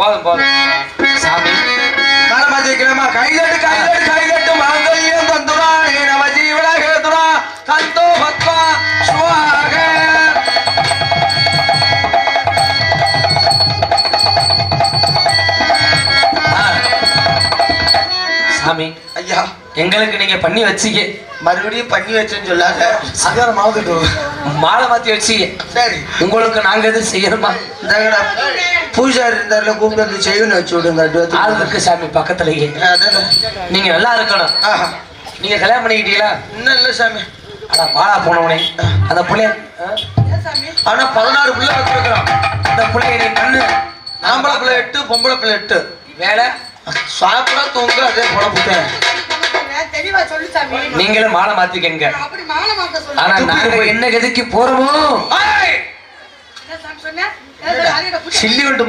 போதும் போதும். சாமி. வைக்கலாமா கைதட்டு கைதட்டு கைதட்டு மாங்கல்யம் தந்துரா நீ நம ஜீவன தந்தோ பத்மா சுவாக. சாமி ஐயா. எங்களுக்கு நீங்க பண்ணி வச்சீங்க. மறுபடியும் பண்ணி வச்சேன்னு சொல்லாத. மாவுக்கட்டு மாலை மாத்தி வச்சீங்க சரி. உங்களுக்கு நாங்க எதுவும் செய்யணுமா? பூஜாரி இருந்தாருல கூப்பிட்டு செய்யணும் வச்சு விடுங்க ஆள். இருக்கு சாமி பக்கத்துலயே அதானே. நீங்க நல்லா இருக்கணும். நீங்க கல்யாணம் பண்ணிக்கிட்டீங்களா? இன்னும் இல்லை சாமி. அட பாலா போனவனே. அந்த புள்ளைய? ஆனா பதினாறு பிள்ளை வச்சிருக்கிறோம் அந்த புள்ளைய நீ பண்ணு ஆம்பளை பிள்ளை எட்டு பொம்பளை பிள்ளை எட்டு. வேலை? சாப்பிட தூங்க அதே போல நீங்களும் மாலை மாத்திக்கங்க. ஆனா நாங்க என்ன கதிக்கு போறோமோ? சில்லி